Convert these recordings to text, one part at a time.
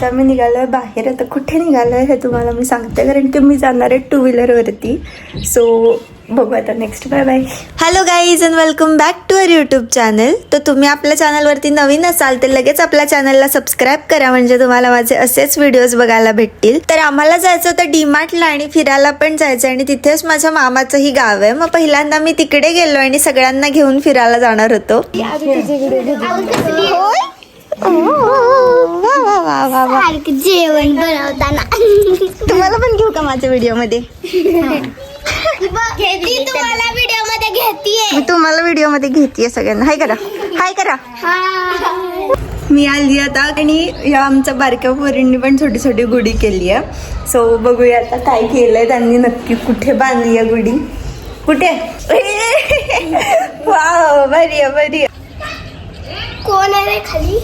आता मी निघालोय बाहेर. आता कुठे निघालोय हे तुम्हाला मी सांगते कारण की मी जाणार आहे टू व्हीलरवरती सो बघू आता next bye bye hello guys and welcome back to our YouTube channel तर तुम्ही आपल्या चॅनलवरती नवीन असाल तर लगेच आपल्या चॅनलला सबस्क्राईब करा म्हणजे तुम्हाला माझे असेच व्हिडिओज बघायला भेटतील. तर आम्हाला जायचं होतं डीमार्टला आणि फिरायला पण जायचं आणि तिथेच माझ्या मामाचंही गाव आहे. मग पहिल्यांदा मी तिकडे गेलो आणि सगळ्यांना घेऊन फिरायला जाणार होतो. वा वा वा. जेवण बनवताना. तुम्हाला पण घेऊ का माझ्या व्हिडिओमध्ये? घेती तुम्हाला व्हिडिओमध्ये घेतीये. मी तुम्हाला व्हिडिओमध्ये घेतेय सगळ्यांना. हाय करा. हाय करा. मी आली आता आणि या आमच्या बारक्या पोरींनी पण छोटी छोटी गुढी केली आहे. सो बघूया आता काय केलंय. त्यांनी नक्की कुठे बांधली आहे गुढी? कुठे? वा बरी आहे बरी आहे. कोण आहे खाली?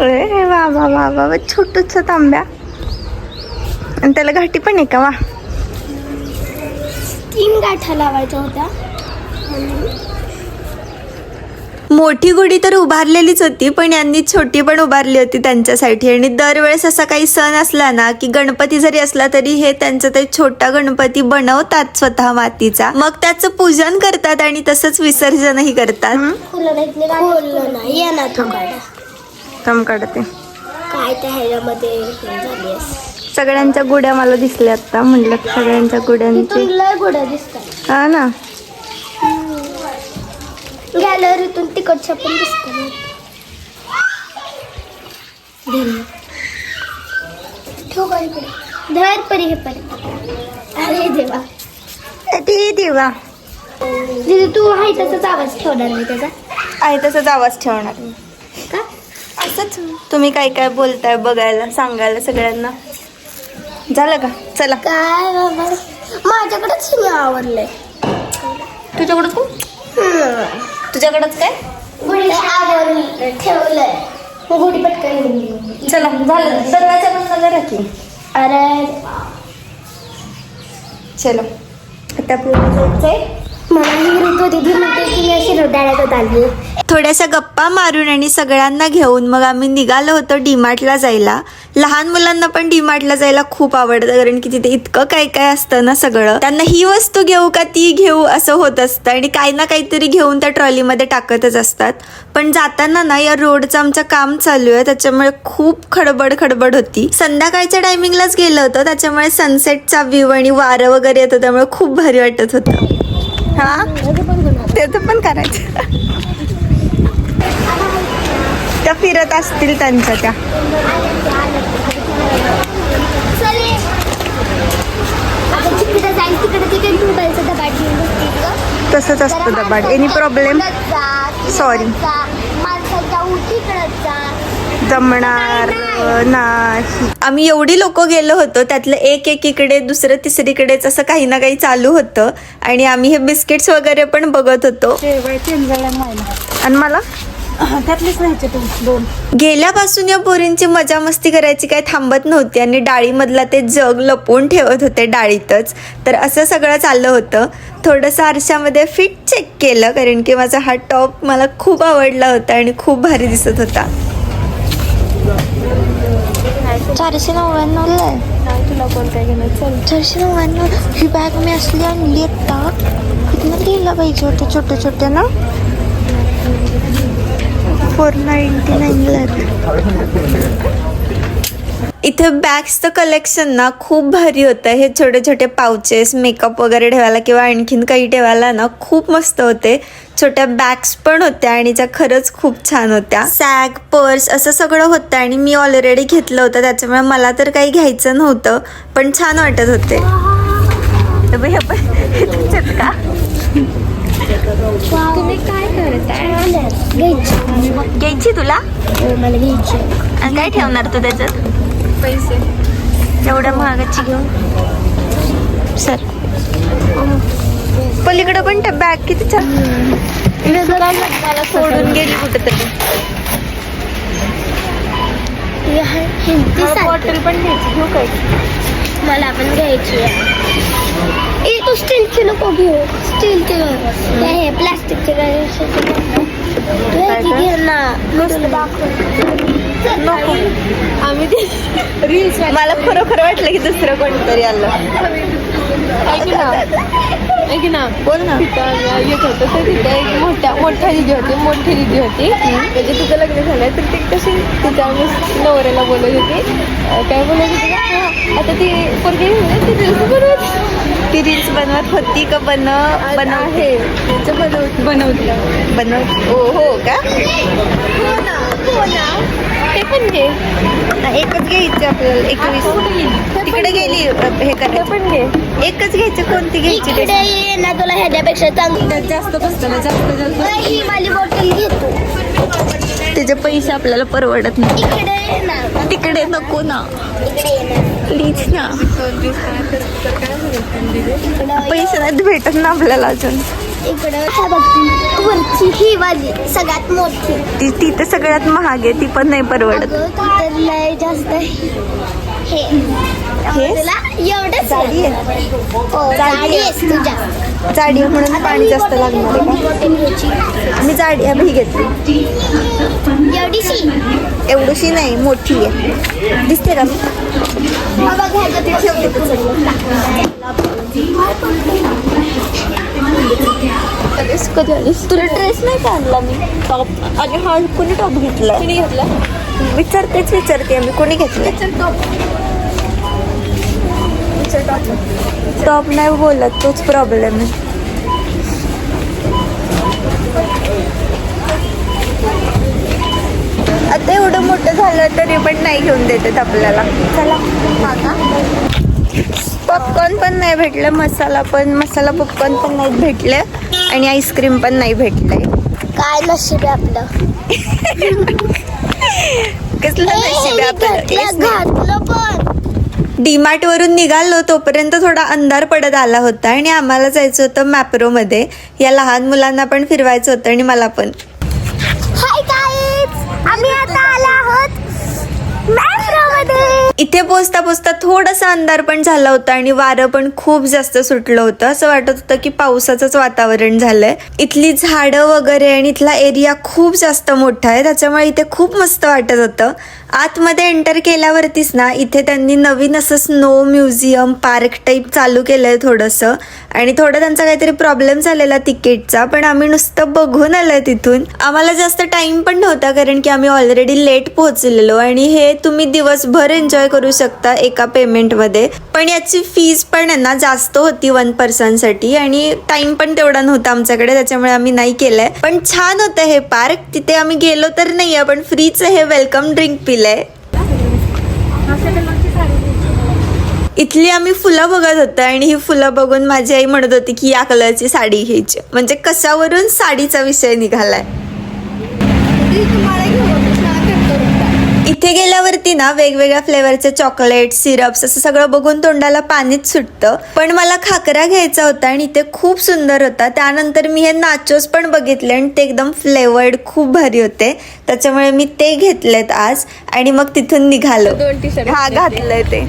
अरे वा वा वा वा वा छोटूच तांब्या. आणि त्याला घाटी पण आहे का? वा. तीन गाठा लावायच्या होत्या. मोठी गुढी तर उभारलेलीच होती पण यांनी छोटी पण उभारली होती त्यांच्यासाठी. आणि दरवेळेस असा काही सण असला ना की गणपती जरी असला तरी हे त्यांचं ते छोटा गणपती बनवतात स्वतः मातीचा. मग त्याचं पूजन करतात आणि तसंच विसर्जनही करतात. कम काढते. काय त्या ह्याच्यामध्ये झाली सगळ्यांच्या गुड्या मला दिसल्या आता. म्हटलं सगळ्यांच्या गुड्यांची. गोड्या दिसतात. हा ना? गॅलरीतून तिकडच्या पण दिसतात. ठेव का इकडे धर परी हे परी. अरे देवा. ते देवा. दीदी तू आहे तसाच आवाज ठेवणार नाही त्याचा? आहे तसंच आवाज ठेवणार असंच तुम्ही काय काय बोलताय बघायला सांगायला सगळ्यांना? झालं का? चला. काय बाबा? माझ्याकडेच मी आवडलंय. तुझ्याकडं तू तुझ्याकडंच काय? गुढी आवडलं ठेवलंय. मग गुढी पटकन घेऊन चला झालं. दरवाजा बंद करा की. अरे चलो. आता पूर्ण जायचंय. मला ही दिदी म्हणते की मी अशी रडायला आली. थोड्याशा गप्पा मारून आणि सगळ्यांना घेऊन मग आम्ही निघालो होतो डीमार्टला जायला. लहान मुलांना पण डीमार्टला जायला खूप आवडतं कारण की तिथे इतकं काय काय असतं ना सगळं. त्यांना ही वस्तू घेऊ का ती घेऊ असं होत असतं आणि काही ना काहीतरी घेऊन त्या ट्रॉलीमध्ये टाकतच असतात. पण जाताना ना या रोडचं आमचं काम चालू आहे त्याच्यामुळे खूप खडबड खडबड होती. संध्याकाळच्या टायमिंगलाच गेलं होतं त्याच्यामुळे सनसेटचा व्ह्यू आणि वारं वगैरे येतं त्यामुळे खूप भारी वाटत होतं. हा? ते पण करायचं. त्या फिरत असतील त्यांच्या त्या. तसंच असतं दबाड. एनी प्रॉब्लेम जा जमणार नाही आम्ही एवढी लोक गेलो होतो त्यातलं एक एक इकडे दुसरं तिसरीकडेच असं काही ना काही चालू होतं. आणि आम्ही हे बिस्किट्स वगैरे पण बघत होतो. आणि मला? त्यातलीच नाही ते दोन. गेल्यापासून या पोरींची मजा मस्ती करायची काही थांबत नव्हती आणि डाळीमधला ते जग लपवून ठेवत होते डाळीतच. तर असं सगळं चाललं होतं. थोडंसं आरशामध्ये फिट चेक केलं कारण की माझा हा टॉप मला खूप आवडला होता आणि खूप भारी दिसत होता. चारशे नव्याण्णवला आहे. तुला कोण काय घेणार? चल. चारशे नव्याण्णव. ही बॅग मी असली आणली आता. किती घ्यायला पाहिजे होते? छोटे छोटे ना? फोर नाईन्टी नाईनला इथे बॅग्सचं कलेक्शन ना खूप भारी होतं. हे छोटे छोटे पाउचेस मेकअप वगैरे ठेवायला किंवा आणखीन काही ठेवायला ना खूप मस्त होते. छोट्या बॅग्स पण होत्या आणि त्या खरंच खूप छान होत्या. सॅग पर्स असं सगळं होतं आणि मी ऑलरेडी घेतलं होतं. त्याच्यामुळे मला तर काही घ्यायचं नव्हतं पण छान वाटत होते. तुम्ही काय करताय? घ्यायची तुला? मला घ्यायची आणि काय ठेवणार तू त्याच्यात? पैसे एवढ्या महागाची घेऊन? सर. पलीकडं पण बॅग किती छान. मला सोडून गेली कुठेतरी. बॉटल पण घ्यायची घेऊ काय? मला पण घ्यायची आहे. तू स्टीलची नको घेऊ. स्टीलचे हे प्लास्टिकचे आम्ही ते रील्स मला खरोखर वाटलं की दुसरं कोणतरी आलं. ऐक ना ऐक ना. बोल ना. तिथं येत होतं तर तिथं एक मोठ्या मोठ्या दिदी होती मोठी दिदी होती. म्हणजे तिचं लग्न झालं तर ती कशी तिच्या नवऱ्याला बोलत होती. काय बोलत होती? आता ती पोरगी ती रील्स बनवत. ती रील्स बनवत होती का बन बनव त्यांचं बनवत. बनवते. बनव ओ हो का? हो ना हो ना. ते पण घे. एकच घ्यायची आपल्याला एकवीस. तिकडे गेली हे करायचं. पण घे. एकच घ्यायची कोणती घ्यायची इकडे ते ये ना तुला ह्याच्यापेक्षा चांगली. जास्त बसतं ना जास्त जास्त. ही बॉटल घेतो त्याचे पैसे आपल्याला परवडत नाही. इकडे ये ना. तिकडे नको ना. प्लीज ना. पैसे नाहीत भेटत ना आपल्याला अजून. वरची ही वाली सगळ्यात मोठी. ती ती तर सगळ्यात महाग आहे ती पण नाही परवडत. जास्त हे. हे? एवढंच जाडी आहे. हो जाडी आहेस तू जास्त जाडी आहे म्हणून पाणी जास्त लागणार आहे मी जाडी आहे ही घेतली एवढीशी नाही मोठी आहे. दिसते का? कधी आलीस? तुला ड्रेस नाही का आणला मी? टॉप आणि हा कोणी टॉप घेतला? घेतला? विचारतेच विचारते मी कोणी घेतलं? टॉप नाही बोलत तोच प्रॉब्लेम आहे. आता एवढं मोठं झालं तरी पण नाही घेऊन देतात आपल्याला. चला पॉपकॉर्न पण नाही भेटलं मसाला पण मसाला पॉपकॉर्न पण नाही भेटले आणि आईस्क्रीम पण नाही भेटलंय. काय नशीब आहे आपलं? कसलं नशीब आहे आपलं? घातलं पण. डीमार्ट वरून निघालो तोपर्यंत थोडा अंधार पडत आला होता आणि आम्हाला जायचं होतं मॅप्रोमध्ये या लहान मुलांना पण फिरवायचं होतं आणि मला पण हाय गाईज आम्ही आता आलो आहोत मॅप्रोमध्ये इथे पोचता पोचता थोडासा अंधार पण झाला होता आणि वारं पण खूप जास्त सुटलं होतं. असं वाटत होतं की पावसाचंच वातावरण झालंय. इथली झाडं वगैरे आणि इथला एरिया खूप जास्त मोठा आहे. त्याच्यामुळे इथे खूप मस्त वाटत होतं. आतमध्ये एंटर केल्यावरतीच ना इथे त्यांनी नवीन असं स्नो म्युझियम पार्क टाईप चालू केलं आहे थोडंसं. आणि थोडं त्यांचा काहीतरी प्रॉब्लेम झालेला तिकीटचा पण आम्ही नुसतं बघून आलोय तिथून. आम्हाला जास्त टाईम पण नव्हता कारण की आम्ही ऑलरेडी लेट पोहोचलेलो. आणि हे तुम्ही दिवसभर एन्जॉय करू शकता एका पेमेंटमध्ये पण याची फीज पण आहे ना जास्त होती वन पर्सनसाठी आणि टाइम पण तेवढा नव्हता आमच्याकडे त्याच्यामुळे आम्ही नाही केलंय. पण छान होतं हे पार्क तिथे आम्ही गेलो तर नाही पण फ्रीच हे वेलकम ड्रिंक पिलंय. इथली आम्ही फुलं बघत होतो आणि ही फुलं बघून माझी आई म्हणत होती की या कलरची साडी घ्यायची. म्हणजे कशावरून साडीचा विषय निघालाय? इथे गेल्यावरती ना वेगवेगळ्या फ्लेवरचे चॉकलेट सिरप्स असं सगळं बघून तोंडाला पाणीच सुटतं. पण मला खाकरा घ्यायचा होता आणि इथे खूप सुंदर होता. त्यानंतर मी हे नाचोस पण बघितले आणि ते एकदम फ्लेवर्ड खूप भारी होते. त्याच्यामुळे मी ते घेतलेत आज आणि मग तिथून निघालो. हा घातलंय ते.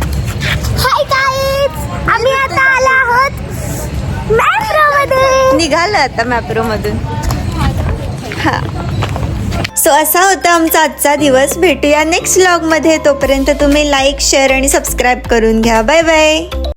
आम्ही आता आलो आहोत निघालं आता मॅप्रो मधून. हा. सो असा होता आमचा आजचा दिवस. भेटूया नेक्स्टमध्ये. तोपर्यंत तुम्ही लाईक शेअर आणि सबस्क्राईब करून घ्या. Bye bye